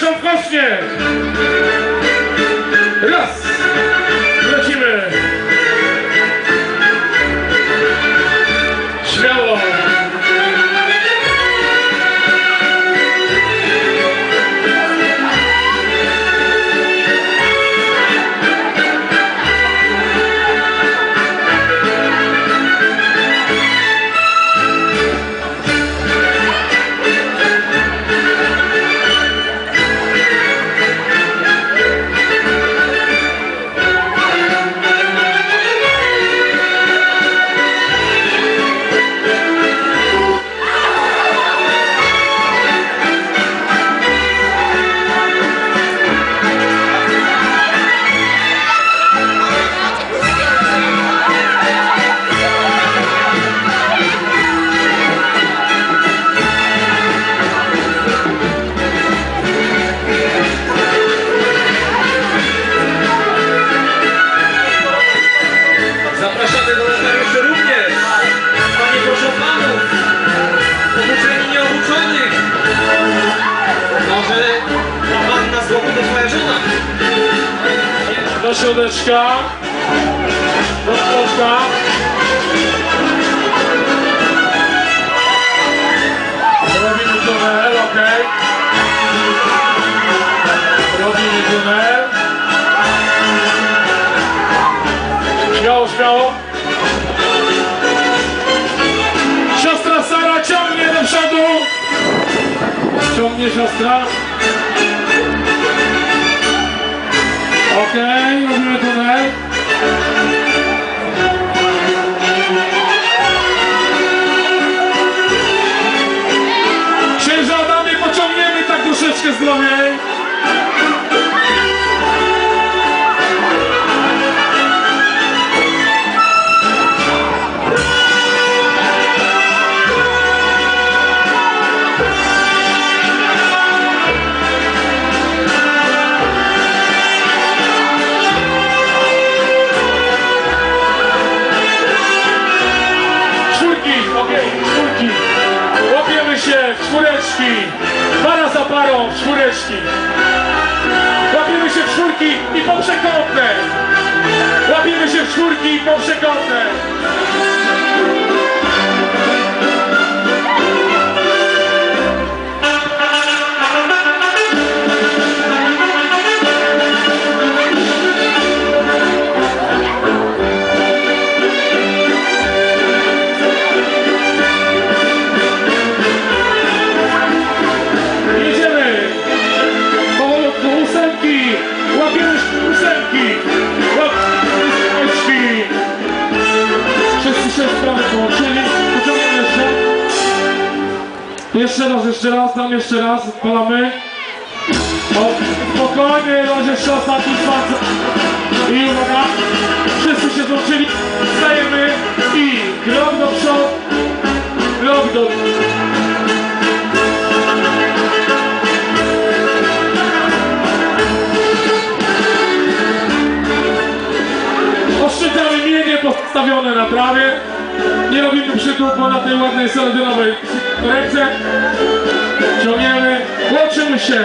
Szamkośnie! Raz! Do środeczka. Do środka. Robimy tunel, ok. Robimy tunel. Śmiało, śmiało. Siostra Sara ciągnie do przodu. Ciągnie siostra. Okej, czwóreczki. Para za parą, czwóreczki. Łapiemy się w czwórki i poprzekątne. Łapiemy się w czwórki i poprzekątne. Jedziemy! Jeszcze raz, jeszcze raz, tam jeszcze raz. Odpalamy. O, spokojnie, raz jeszcze ostatni spadł. I uwaga, wszyscy się złączyli. Stajemy i krok do przodu. Krok do Oszczędzamy mienie postawione na trawie nie robimy krzyków, bo na tej ładnej seledynowej ręce ciągniemy, łączymy się.